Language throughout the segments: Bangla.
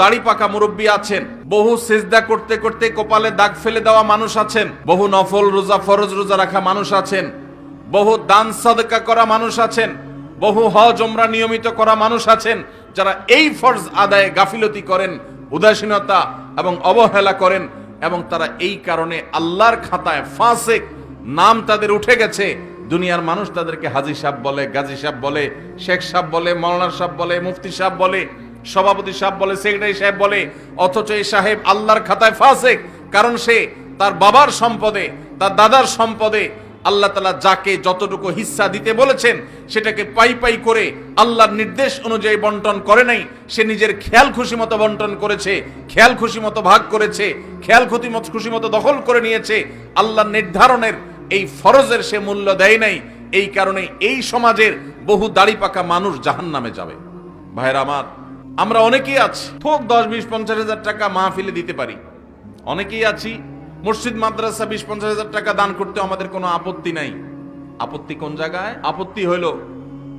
দাড়ি পাকা মুরব্বী আছেন। বহু সেজদা করতে করতে কপালে দাগ ফেলে দেওয়া মানুষ আছেন। বহু নফল রোজা, ফরজ রোজা রাখা মানুষ আছেন। বহু দান সাদকা করা মানুষ আছেন। বহু হজ ওমরা নিয়মিত করা মানুষ আছেন। যারা এই ফরজ আদায়ে গাফিলতি করেন, উদাসীনতা এবং অবহেলা করেন এবং তারা এই কারণে আল্লাহর খাতায় ফাসেক নাম তাদের উঠে গেছে। দুনিয়ার মানুষ তাদেরকে হাজি সাহেব বলে, গাজী সাহেব বলে, শেখ সাহেব বলে, মৌলানা সাহেব বলে, মুফতি সাহেব বলে। সভাপতি সাহেব বলে, সেক্রেটারি সাহেব বলে, অথচ এই সাহেব আল্লাহর খাতায় ফাসেক, কারণ সে তার বাবার সম্পদে, তার দাদার সম্পদে আল্লাহ তালা যাকে যতটুকু হিস্সা দিতে বলেছেন, সেটাকে পাই পাই করে আল্লাহর নির্দেশ অনুযায়ী বন্টন করে নাই, সে নিজের খেয়াল খুশি মতো বন্টন করেছে, খেয়াল খুশি মতো ভাগ করেছে, খেয়াল খুশি মতো খুশি মতো দখল করে নিয়েছে, আল্লাহর নির্ধারণের এই ফরজের সে মূল্য দেয় নাই, এই কারণে এই সমাজের বহু দাড়ি পাকা মানুষ জাহান নামে যাবে। ভাইরা আমার আমরা অনেকেই আছি। থোক দশ, বিশ, পঞ্চাশ হাজার টাকা মাহফিলে দিতে পারি। অনেকেই আছি। মসজিদ, মাদ্রাসা, বিশ, পঞ্চাশ হাজার টাকা দান করতে আমাদের কোনো আপত্তি নাই। আপত্তি কোন জায়গায়? আপত্তি হইল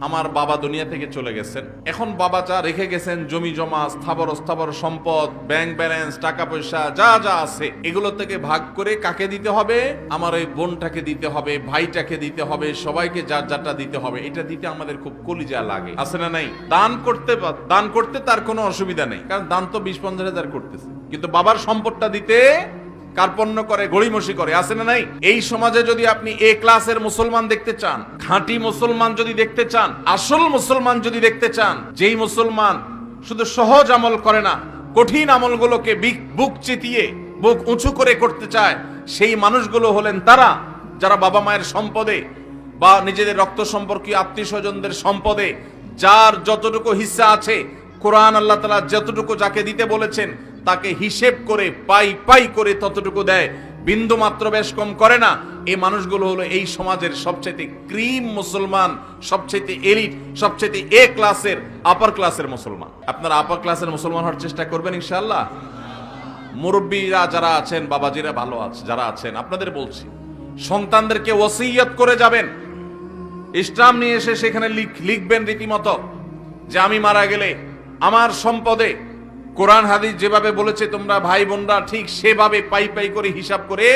আমার বাবা দুনিয়া থেকে চলে গেছেন। এখন বাবা যা রেখে গেছেন, জমি, জমা, স্থাবর, অস্থাবর, সম্পদ ব্যাংক ব্যালেন্স টাকা পয়সা, যা যা আছে, এগুলো থেকে ভাগ করে কাকে দিতে হবে? আমার ওই বোনটাকে দিতে হবে, ভাইটাকে দিতে হবে, সবাইকে যার যারটা দিতে হবে, এটা দিতে আমাদের খুব কলিজা লাগে। আছে না নাই? দান করতে দান করতে তার কোনো অসুবিধা নেই, কারণ দান তো বিশ পঞ্চাশ হাজার করতেছে। কিন্তু বাবার সম্পদটা দিতে কার্পণ্য করে, গড়িমসি করে, আছে না নাই? এই সমাজে যদি আপনি এ ক্লাসের মুসলমান দেখতে চান, খাঁটি মুসলমান যদি দেখতে চান, আসল মুসলমান যদি দেখতে চান, যেই মুসলমান শুধু সহজ আমল করে না, কঠিন আমলগুলোকে বিক- চিতিয়ে, বুক উঁচু করে করতে চায়, সেই মানুষগুলো হলেন তারা, যারা বাবা মায়ের সম্পদে বা নিজেদের রক্ত সম্পর্কীয় আত্মীয় স্বজনদের সম্পদে, যার যতটুকু হিস্সা আছে, কোরআন আল্লাহ তালা যতটুকু যাকে দিতে বলেছেন তাকে হিসেব করে পাই পাই করে ততটুকু দেয়। বিন্দু মাত্র বেশ কম করে না। এই মানুষগুলো হলো এই সমাজের সবচেয়ে ক্রিম মুসলমান সবচেয়ে এলিট সবচেয়ে এ ক্লাসের, আপার ক্লাসের মুসলমান। আপনারা আপার ক্লাসের মুসলমান হওয়ার চেষ্টা করবেন ইনশাআল্লাহ? মুরব্বীরা যারা আছেন, বাবাজিরা ভালো আছে, যারা আছেন, আপনাদের বলছি, সন্তানদেরকে ওসিয়ত করে যাবেন। ইসলাম নিয়ে এসে সেখানে লিখ- লিখবেন রীতিমতো যে আমি মারা গেলে আমার সম্পদে কোরআন হাদিস যেভাবে বলেছে, তোমরা ভাই বোনরা ঠিক সেভাবে পাই পাই করে হিসাব করে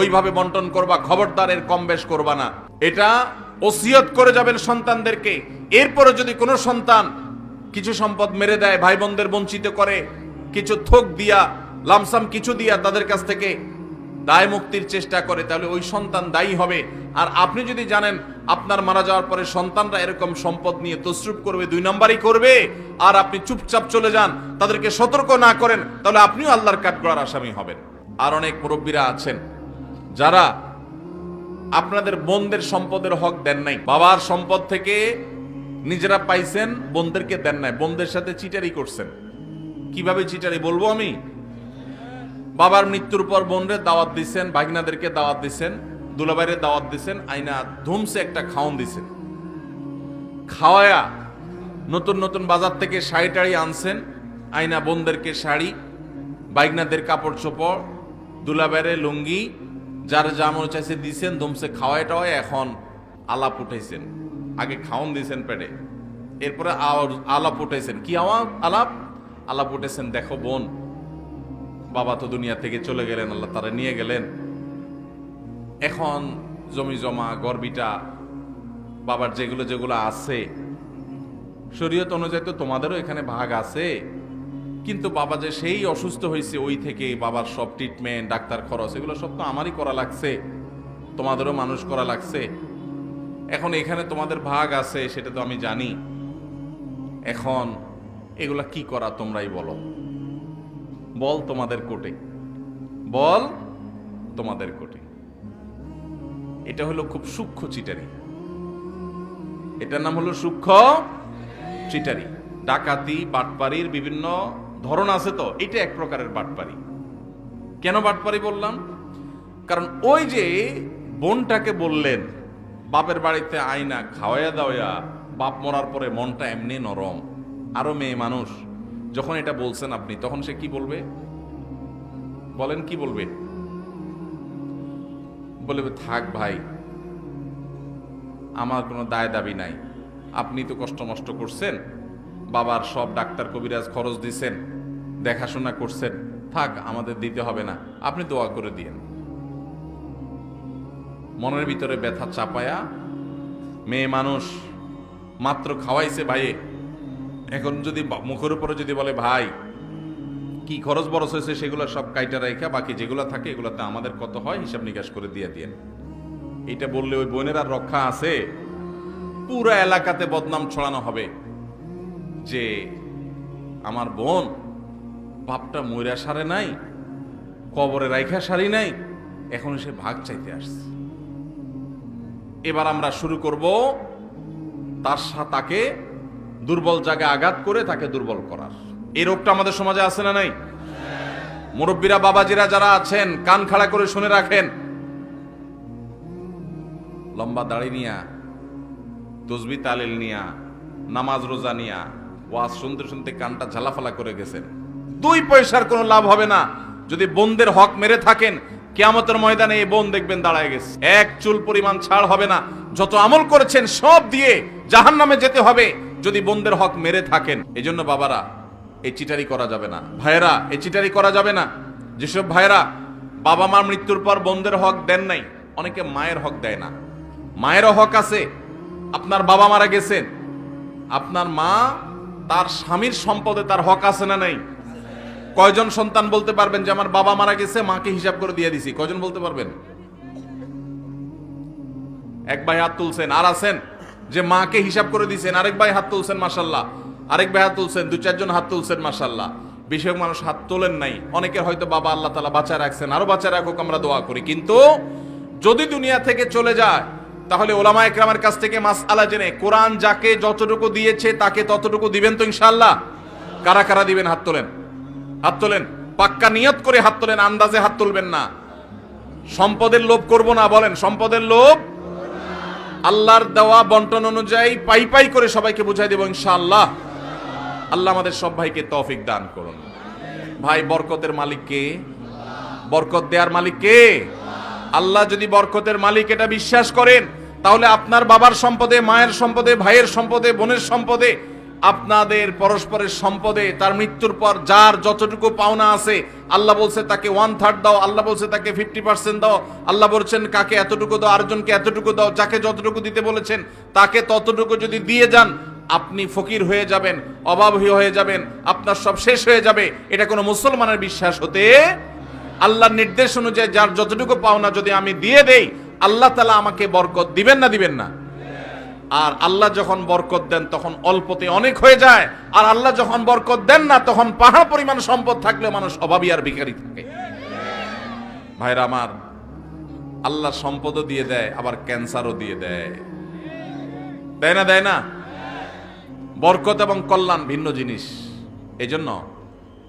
ওইভাবে বন্টন করবা, খবরদারের কম বেশ করবা না। এটা ওসিয়ত করে যাবেন সন্তানদেরকে। এরপরে যদি কোনো সন্তান কিছু সম্পদ মেরে দেয়, ভাই বোনদের বঞ্চিত করে, কিছু থোক দিয়া, লামসাম কিছু দিয়া তাদের কাছ থেকে দায় মুক্তির চেষ্টা করে, তাহলে ওই সন্তান দায়ী হবে। আর আপনি যদি জানেন, আপনার মারা যাওয়ার পরে সন্তানরা এরকম সম্পদ নিয়ে তসরুপ করবে, দুই নম্বরই করবে, আর আপনি চুপচাপ চলে যান, তাদেরকে সতর্ক না করেন, তাহলে আপনিও আল্লাহর কাঠগড়ার আসামি হবেন। আর অনেক মুরব্বীরা আছেন, যারা আপনাদের বোনদের সম্পদের হক দেন নাই, বাবার সম্পদ থেকে নিজেরা পাইছেন, বোনদেরকে দেন নাই, বোনদের সাথে চিটারি করছেন। কীভাবে চিটারি বলব আমি? বাবার মৃত্যুর পর বোনরে দাওয়াত দিছেন, ভাগনাদেরকে দাওয়াত দিছেন দুলাবাইরে দাওয়াত দিছেন, আইনা ধুমসে একটা খাওন দিছেন। খাওয়ায়া নতুন নতুন বাজার থেকে শাড়ি টাড়ি আনছেন, আইনা বোনদেরকে শাড়ি বাইগনাদের কাপড় চোপড় দুলাবাইরে লুঙ্গি, যার যা মনে চাইছে দিছেন, ধুমসে খাওয়াই টাওয়াই এখন আলাপ উঠেছেন আগে খাওন দিছেন পেটে, এরপরে আলাপ উঠেছেন কি আওয়াজ? আলাপ? আলাপ উঠেছেন দেখো বোন বাবা তো দুনিয়া থেকে চলে গেলেন, আল্লাহ তারা নিয়ে গেলেন। এখন জমি জমা গর্বিটা বাবার যেগুলো যেগুলো আছে, শরীয়ত অনুযায়ী তো তোমাদেরও এখানে ভাগ আছে। কিন্তু বাবা যে সেই অসুস্থ হয়েছে, ওই থেকে বাবার সব ট্রিটমেন্ট ডাক্তার খরচ, এগুলো সব তো আমারই করা লাগছে। তোমাদেরও মানুষ করা লাগছে। এখন এখানে তোমাদের ভাগ আছে, সেটা তো আমি জানি। এখন এগুলা কি করা তোমরাই বলো। বল তোমাদের কোটে। বল তোমাদের কোটে। এটা হলো খুব সূক্ষ্ম চিটারি। এটার নাম হলো সূক্ষ্ম চিটারি। ডাকাতি বাটপারির বিভিন্ন ধরন আছে তো, এটা এক প্রকারের বাটপারি কেন বাটপারি বললাম? কারণ ওই যে বোনটাকে বললেন, বাপের বাড়িতে আয়না খাওয়াইয়া দাওয়া বাপ মরার পরে মনটা এমনি নরম, আরও মেয়ে মানুষ। যখন এটা বলছেন আপনি, তখন সে কি বলবে? বলেন কি বলবে? বলবে, থাক ভাই, আমার কোনো দায় দাবি নাই। আপনি তো কষ্ট মষ্ট করছেন, বাবার সব ডাক্তার কবিরাজ খরচ দিছেন, দেখাশোনা করছেন। থাক, আমাদের দিতে হবে না, আপনি দোয়া করে দিয়েন। মনের ভিতরে ব্যথা চাপায়া মেয়ে মানুষ মাত্র খাওয়াইছে ভাইয়ে। এখন যদি মুখের উপরে যদি বলে, ভাই, কি খরচ বরচ হয়েছে সেগুলো সব কাইটা রেখা বাকি যেগুলো থাকে এগুলোতে আমাদের কত হয়, হিসাব নিকাশ করে দিয়ে দিয়েন। এটা বললে ওই বোনের আর রক্ষা আছে? পুরো এলাকাতে বদনাম ছড়ানো হবে যে আমার বোন বাপটা ময়রা সারে নাই, কবরে রাইখা সারি নাই, এখন সে ভাগ চাইতে আসছে। এবার আমরা শুরু করব তার সা- তাকে দুর্বল জায়গায় আঘাত করে তাকে দুর্বল করার। এই রোগটা আমাদের সমাজে আছে না নাই? মুরব্বীরা, বাবাজিরা যারা আছেন, কান খাড়া করে শুনে রাখেন। লম্বা দাড়ি নিয়া, তসবি তালিল নিয়া, নামাজ রোজা নিয়া, ওয়াজ শুনতে শুনতে কানটা ঝালাফালা করে গেছেন। দুই পয়সার কোনো লাভ হবে না। যদি বোনদের হক মেরে থাকেন, কেয়ামতের ময়দানে এই বোন দেখবেন দাঁড়ায় গেছে। এক চুল পরিমাণ ছাড় হবে না। যত আমল করেছেন সব দিয়ে জাহান নামে যেতে হবে। যদি বোনদের হক মেরে থাকেন এই জন্য বাবারা, এই চিটারি করা যাবে না। ভাইয়েরা, এই চিটারি করা যাবে না। যেসব ভাইয়েরা বাবা মার মৃত্যুর পর বোনদের হক দেন নাই, অনেকে মায়ের হক দেয় না। মায়েরও হক আছে, আপনার বাবা মারা গেছেন। আপনার মা তার স্বামীর সম্পদে তার হক আছে না নাই? কয়জন সন্তান বলতে পারবেন যে, আমার বাবা মারা গেছে, মাকে হিসাব করে দিয়ে দিছি কয়জন বলতে পারবেন? এক ভাই হাত তুলছেন, আর আছেন? যে মাকে হিসাব করে দিছেন, আরেক ভাই হাত তুলছেন মাসাল্লাহ আরেক ভাই হাত তুলছেন, দু চারজন হাত তুলছেন মাসাল্লাহ বেশিরভাগ মানুষ হাত তোলেন নাই। অনেকের হয়তো বাবা আল্লাহ তালা বাঁচায় রাখছেন, আরও বাঁচায় রাখুক, আমরা দোয়া করি। কিন্তু যদি দুনিয়া থেকে চলে যায়, তাহলে ওলামা একরামের কাছ থেকে মাস আলা জেনে কোরআন যাকে যতটুকু দিয়েছে, তাকে ততটুকু দিবেন তো ইনশাল্লাহ কারা কারা দিবেন হাত তোলেন? হাত তোলেন? পাক্কা নিয়ত করে হাত তোলেন, আন্দাজে হাত তুলবেন না। সম্পদের লোভ করব না, বলেন, সম্পদের লোভ আল্লাহর দেওয়া বন্টন অনুযায়ী পাই পাই করে সবাইকে বুঝাই দেব ইনশাআল্লাহ। আল্লাহ আমাদের সব ভাইকে তৌফিক দান করুন। ভাই, বরকতের মালিক কে? বরকত দেওয়ার মালিক কে? আল্লাহ যদি বরকতের মালিক এটা বিশ্বাস করেন, তাহলে আপনার বাবার সম্পদে, মায়ের সম্পদে, ভাইয়ের সম্পদে, বোনের সম্পদে আপনাদের পরস্পরের সম্পদে তার মৃত্যুর পর যার যতটুকু পাওনা আছে, আল্লাহ বলছে তাকে ওয়ান থার্ড দাও, আল্লাহ বলছে তাকে ফিফটি পার্সেন্ট দাও, আল্লাহ বলছেন কাকে এতটুকু দাও, আরেকজনকে এতটুকু দাও, যাকে যতটুকু দিতে বলেছেন, তাকে ততটুকু যদি দিয়ে যান, আপনি ফকির হয়ে যাবেন, অভাবী হয়ে যাবেন, আপনার সব শেষ হয়ে যাবে। এটা কোনো মুসলমানের বিশ্বাস হতে আল্লাহর নির্দেশ অনুযায়ী যার যতটুকু পাওনা যদি আমি দিয়ে দেই, আল্লাহ তালা আমাকে বরকত দিবেন না দিবেন না। আর আল্লাহ যখন বরকত দেন, তখন অল্পতে অনেক হয়ে যায়। আর আল্লাহ যখন বরকত দেন না, তখন পাহাড় পরিমাণ সম্পদ থাকলে মানুষ অভাবী আর ভিখারি থাকে। ভাইরা আমার, আল্লাহ সম্পদও দিয়ে দেয়, আবার ক্যান্সারও দিয়ে দেয়। দেয় না দেয় না? বরকত এবং কল্যাণ ভিন্ন জিনিস। এজন্য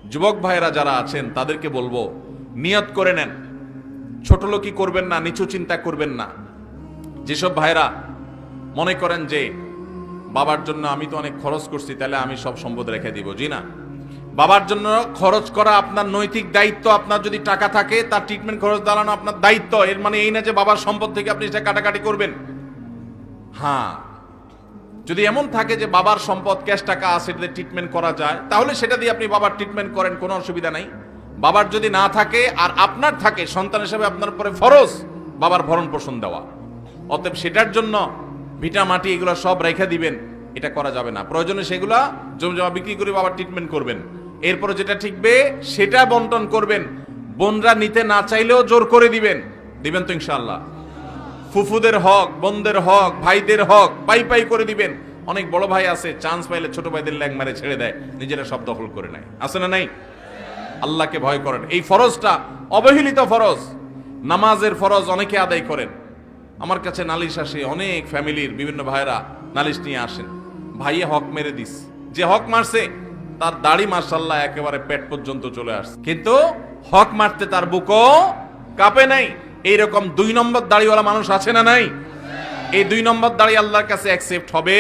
যুবক ভাইরা যারা আছেন, তাদেরকে বলব, নিয়ত করে নেন। ছোট লোকই করবেন না, নিচু চিন্তা করবেন না। যেসব ভাইরা মনে করেন যে বাবার জন্য আমি তো অনেক খরচ করছি, তাহলে আমি সব সম্পদ রেখে দিব, জি না? বাবার জন্য খরচ করা আপনার নৈতিক দায়িত্ব, আপনার যদি টাকা থাকে, তার ট্রিটমেন্ট খরচ দাঁড়ানো আপনার দায়িত্ব, এর মানে এই না যে বাবার সম্পদ থেকে আপনি সেটা কাটাকাটি করবেন। হ্যাঁ যদি এমন থাকে যে বাবার সম্পদ ক্যাশ টাকা আছে, সেটাতে ট্রিটমেন্ট করা যায়, তাহলে সেটা দিয়ে আপনি বাবার ট্রিটমেন্ট করেন, কোনো অসুবিধা নাই। বাবার যদি না থাকে, আর আপনার থাকে, সন্তান হিসেবে আপনার উপরে ফরজ, বাবার ভরণ পোষণ দেওয়া। অতএব সেটার জন্য ভিটা, মাটি, এগুলো সব রেখে দিবেন, এটা করা যাবে না। প্রয়োজনে সেগুলা জমি জমা বিক্রি করে বাবার ট্রিটমেন্ট করবেন। এরপরে যেটা ঠিকবে, সেটা বন্টন করবেন। বোনরা নিতে না চাইলেও জোর করে দিবেন। দিবেন তো ইনশাআল্লাহ। ফুফুদের হক, বোনদের হক, ভাইদের হক, পাই পাই করে দিবেন। অনেক বড় ভাই আছে চান্স পাইলে ছোট ভাইদের ল্যাং মারে ছেড়ে দেয়, নিজেরা সব দখল করে নেয়। আছে না নাই? আল্লাহকে ভয় করেন। এই ফরজটা অবহেলিত ফরজ। নামাজের ফরজ অনেকে আদায় করেন। আমার কাছে নালিশ আসে, অনেক ফ্যামিলির বিভিন্ন ভাইরা নালিশ নিয়ে আসেন। ভাইয়ে হক মেরে দিস। যে হক মারছে, তার দাড়ি মার্শাল্লাহ একেবারে পেট পর্যন্ত চলে আসছে। কিন্তু হক মারতে তার বুকও কাঁপে নাই। এইরকম দুই নম্বর দাড়িওয়ালা মানুষ আছে না নাই? এই দুই নম্বর দাড়ি আল্লাহর কাছে অ্যাকসেপ্ট হবে